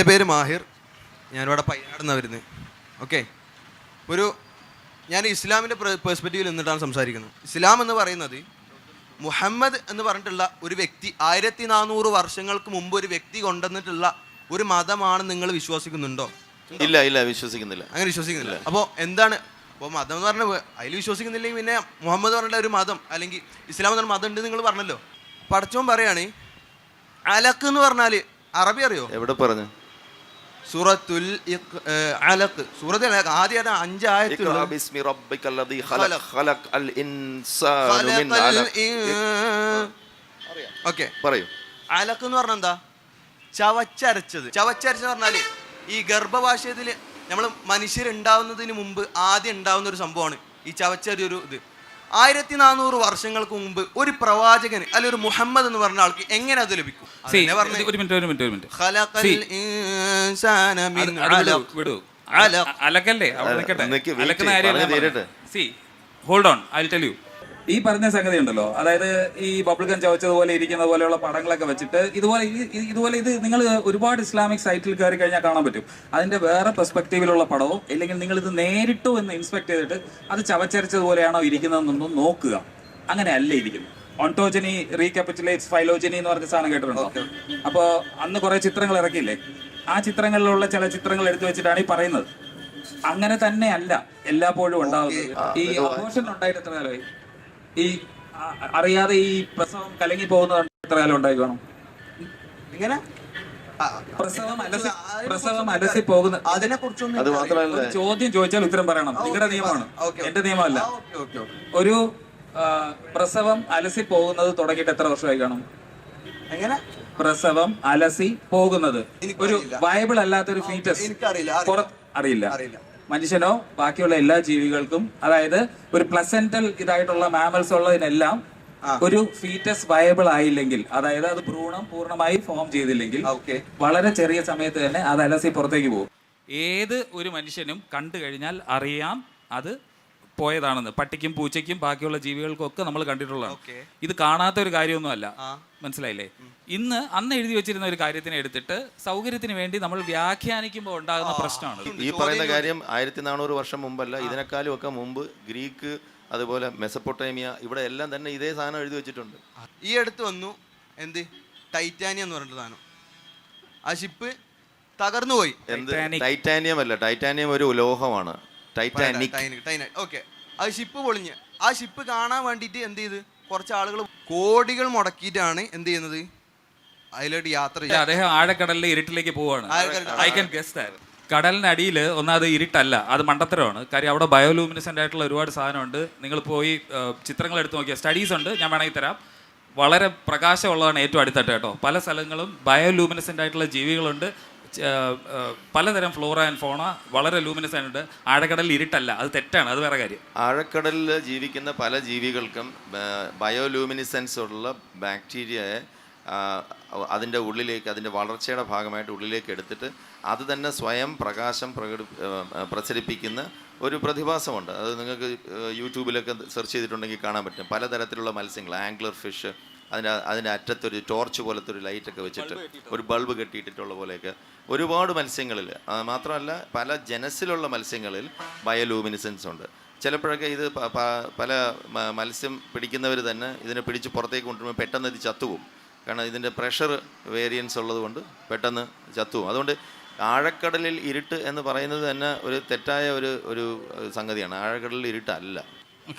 എന്റെ പേര് മാഹിർ. ഞാനിവിടെ പയ്യാടുന്ന വരുന്നത് ഓക്കെ? ഒരു ഞാൻ ഇസ്ലാമിന്റെ പേഴ്സ്പെക്റ്റീവിൽ നിന്നിട്ടാണ് സംസാരിക്കുന്നത്. ഇസ്ലാം എന്ന് പറയുന്നത് മുഹമ്മദ് എന്ന് പറഞ്ഞിട്ടുള്ള ഒരു വ്യക്തി ആയിരത്തി നാനൂറ് വർഷങ്ങൾക്ക് മുമ്പ് ഒരു വ്യക്തി കൊണ്ടുവന്നിട്ടുള്ള ഒരു മതമാണ് നിങ്ങൾ വിശ്വസിക്കുന്നുണ്ടോ? ഇല്ല ഇല്ല വിശ്വസിക്കുന്നില്ല. അങ്ങനെ വിശ്വസിക്കുന്നില്ല. അപ്പോൾ എന്താണ്? അപ്പോൾ മതം എന്ന് പറഞ്ഞാൽ അതിൽ വിശ്വസിക്കുന്നില്ലെങ്കിൽ പിന്നെ മുഹമ്മദ് പറഞ്ഞ ഒരു മതം അല്ലെങ്കിൽ ഇസ്ലാം എന്ന് പറഞ്ഞ മതം ഉണ്ട് നിങ്ങൾ പറഞ്ഞല്ലോ. പടച്ചോൻ പറയുകയാണെങ്കിൽ അലക്ക് എന്ന് പറഞ്ഞാൽ അറബി അറിയോ? എവിടെ പറഞ്ഞു? സൂറത്തുൽ അലക്ക് സൂറത്ത് അലക്ക് ആദ്യമായിട്ട് അലഖ്. ഓക്കേ. പറയൂ. അലക്ക് എന്ന് പറഞ്ഞാൽ എന്താ? ചവച്ചരച്ചത്. ചവച്ചരച്ചത് പറഞ്ഞാൽ ഈ ഗർഭഭാഷയത്തിൽ നമ്മൾ മനുഷ്യരുണ്ടാവുന്നതിന് മുമ്പ് ആദ്യം ഉണ്ടാവുന്ന ഒരു സംഭവമാണ് ഈ ചവച്ചരി ഒരു ഇത്. ആയിരത്തി നാനൂറ് വർഷങ്ങൾക്ക് മുമ്പ് ഒരു പ്രവാചകന് അല്ലെ ഒരു മുഹമ്മദ് എന്ന് പറഞ്ഞ ആൾക്ക് എങ്ങനെ അത് ലഭിക്കും? അലക്കല്ലേ? അവിടെ നിൽക്കട്ടെ. അലക്കുന്ന ചെയ്യ്, കാര്യം see hold on I tell you ഈ പറഞ്ഞ സംഗതി ഉണ്ടല്ലോ. അതായത് ഈ ബബിൾഗം ചവച്ചതുപോലെ ഇരിക്കുന്ന പോലെയുള്ള പടങ്ങളൊക്കെ വെച്ചിട്ട് ഇതുപോലെ ഇതുപോലെ ഇത് നിങ്ങൾ ഒരുപാട് ഇസ്ലാമിക് സൈറ്റിൽ കയറി കഴിഞ്ഞാൽ കാണാൻ പറ്റും. അതിന്റെ വേറെ പെർസ്പെക്റ്റീവിലുള്ള പടമോ അല്ലെങ്കിൽ നിങ്ങൾ ഇത് നേരിട്ടോ എന്ന് ഇൻസ്പെക്ട് ചെയ്തിട്ട് അത് ചവച്ചരച്ചതുപോലെയാണോ ഇരിക്കുന്നതെന്നൊന്നും നോക്കുക. അങ്ങനെ അല്ല ഇരിക്കുന്നത് ഓണ്ടോജനി റീകapitulates ഫൈലോജനി എന്ന് പറഞ്ഞ സാധനം കേട്ടിട്ടുണ്ടോ? അപ്പോ അന്ന് കുറെ ചിത്രങ്ങൾ ഇറക്കിയില്ലേ? ആ ചിത്രങ്ങളിലുള്ള ചില ചിത്രങ്ങൾ എടുത്തു വെച്ചിട്ടാണ് ഈ പറയുന്നത്. അങ്ങനെ തന്നെ അല്ല. എല്ലാപ്പോഴും ഉണ്ടാവുന്നത്. ഈ അബോഷൻ ഉണ്ടായിട്ട് എത്ര കാലമായി? ഈ അറിയാതെ ഈ പ്രസവം കലങ്ങി പോകുന്നത് എത്ര കാലം ഉണ്ടായി കാണും. എങ്ങനെ പ്രസവം അലസി പ്രസവം അലസി പോകുന്ന അതിനെ കുറിച്ചൊന്നും ചോദ്യം ചോദിച്ചാൽ ഉത്തരം പറയണം. നിങ്ങളുടെ നിയമമാണ്. എന്റെ നിയമമല്ല. Okay okay okay. ഒരു പ്രസവം അലസി പോകുന്നത് തുടങ്ങിയിട്ട് എത്ര വർഷമായി കാണും? എങ്ങനെ? പ്രസവം അലസി പോകുന്നത്. ഒരു വയബിൾ അല്ലാത്തൊരു ഫീറ്റസ്. എനിക്കറിയില്ല അറിയില്ല. മനുഷ്യനോ ബാക്കിയുള്ള എല്ലാ ജീവികൾക്കും അതായത് ഒരു പ്ലസന്റൽ ഇതായിട്ടുള്ള മാമൽസ് ഉള്ളതിനെല്ലാം ഒരു ഫീറ്റസ് വയബിൾ ആയില്ലെങ്കിൽ അതായത് അത് ഭ്രൂണം പൂർണമായി ഫോം ചെയ്തില്ലെങ്കിൽ ഓക്കെ. വളരെ ചെറിയ സമയത്ത് തന്നെ അത് അലസി പുറത്തേക്ക് പോകും. ഏത് ഒരു മനുഷ്യനും കണ്ടു കഴിഞ്ഞാൽ അറിയാം അത് പോയതാണെന്ന്. പട്ടിക്കും പൂച്ചയ്ക്കും ബാക്കിയുള്ള ജീവികൾക്കും ഒക്കെ നമ്മൾ കണ്ടിട്ടുള്ളതാണ്. ഇത് കാണാത്ത ഒരു കാര്യമൊന്നുമല്ല. മനസ്സിലായില്ലേ? ഇന്ന് അന്ന് എഴുതി വെച്ചിരുന്ന ഒരു കാര്യത്തിനെ എടുത്തിട്ട് സൗകര്യത്തിന് വേണ്ടി നമ്മൾ വ്യാഖ്യാനിക്കുമ്പോൾ ഉണ്ടാകുന്ന പ്രശ്നമാണ് ഈ പറയുന്ന കാര്യം ആയിരത്തി നാനൂറ് വർഷം മുമ്പല്ല ഇതിനേക്കാളും ഒക്കെ മുമ്പ് ഗ്രീക്ക് അതുപോലെ മെസപ്പൊട്ടേമിയ ഇവിടെ എല്ലാം തന്നെ ഇതേ സാധനം എഴുതി വെച്ചിട്ടുണ്ട്. ഈ അടുത്ത് വന്നു എന്ത്? ടൈറ്റാനിയ എന്ന് പറഞ്ഞിട്ട് സാധനം. ആ ഷിപ്പ് തകർന്നു പോയി. ടൈറ്റാനിയം അല്ല ടൈറ്റാനിയം ഒരു ലോഹമാണ്. ടൈറ്റാനിക് ഓക്കെ ആ ഷിപ്പ് പൊളിഞ്ഞ്. ആ ഷിപ്പ് കാണാൻ വേണ്ടിയിട്ട് എന്ത് ചെയ്ത്? കുറച്ച് ആളുകൾ കോടികൾ മുടക്കിയിട്ടാണ് എന്ത് ചെയ്യുന്നത്? അതിലോട്ട് യാത്ര ചെയ്യുക അദ്ദേഹം ആഴക്കടലിലെ ഇരുട്ടിലേക്ക് പോവാണ് ഐ കൻ ഗസ് ദാറ്റ് കടലിനടിയിൽ ഒന്നാമത് ഇരുട്ടല്ല അത് മണ്ടത്തരമാണ്. കാര്യം അവിടെ ബയോലൂമിനസെന്റ് ആയിട്ടുള്ള ഒരുപാട് സാധനമുണ്ട്. നിങ്ങൾ പോയി ചിത്രങ്ങൾ എടുത്ത് നോക്കിയാൽ സ്റ്റഡീസ് ഉണ്ട്. ഞാൻ വേണമെങ്കിൽ തരാം. വളരെ പ്രകാശമുള്ളതാണ് ഏറ്റവും അടുത്തട്ട് കേട്ടോ. പല സ്ഥലങ്ങളും ബയോലൂമിനസെന്റ് ആയിട്ടുള്ള ജീവികളുണ്ട്. പലതരം ഫ്ലോറ ആൻഡ് ഫോണ വളരെ ലൂമിനസ് ആയിട്ട് ആഴക്കടലിൽ ഇരുട്ടല്ല അത് തെറ്റാണ് അത് വേറെ കാര്യം. ആഴക്കടലിൽ ജീവിക്കുന്ന പല ജീവികൾക്കും ബയോലൂമിനിസെൻസ് ഉള്ള ബാക്ടീരിയയെ അതിന്റെ ഉള്ളിലേക്ക് അതിന്റെ വളർച്ചയുടെ ഭാഗമായിട്ട് ഉള്ളിലേക്ക് എടുത്തിട്ട് അത് തന്നെ സ്വയം പ്രകാശം പ്രകടി പ്രചരിപ്പിക്കുന്ന ഒരു പ്രതിഭാസമുണ്ട്. അത് നിങ്ങൾക്ക് യൂട്യൂബിലൊക്കെ സെർച്ച് ചെയ്തിട്ടുണ്ടെങ്കിൽ കാണാൻ പറ്റും. പലതരത്തിലുള്ള മത്സ്യങ്ങൾ ആംഗ്ലർ ഫിഷ് അതിന്റെ അതിന്റെ അറ്റത്തൊരു ടോർച്ച് പോലത്തെ ഒരു ലൈറ്റൊക്കെ വെച്ചിട്ട് ഒരു ബൾബ് കെട്ടിയിട്ടിട്ടുള്ള പോലെയൊക്കെ. ഒരുപാട് മത്സ്യങ്ങളിൽ മാത്രമല്ല പല ജനസിലുള്ള മത്സ്യങ്ങളിൽ ബയോലൂമിനിസൻസ് ഉണ്ട്. ചിലപ്പോഴൊക്കെ ഇത് പല മത്സ്യം പിടിക്കുന്നവർ തന്നെ ഇതിനെ പിടിച്ച് പുറത്തേക്ക് കൊണ്ടുവരുമ്പോൾ പെട്ടെന്ന് ഇത് ചത്തുപോകും. കാരണം ഇതിന്റെ പ്രഷർ വേരിയൻസ് ഉള്ളതുകൊണ്ട് പെട്ടെന്ന് ചത്തുപോകും. അതുകൊണ്ട് ആഴക്കടലിൽ ഇരുട്ട് എന്ന് പറയുന്നത് തന്നെ ഒരു തെറ്റായ ഒരു ഒരു സംഗതിയാണ്. ആഴക്കടലിൽ ഇരുട്ടല്ല.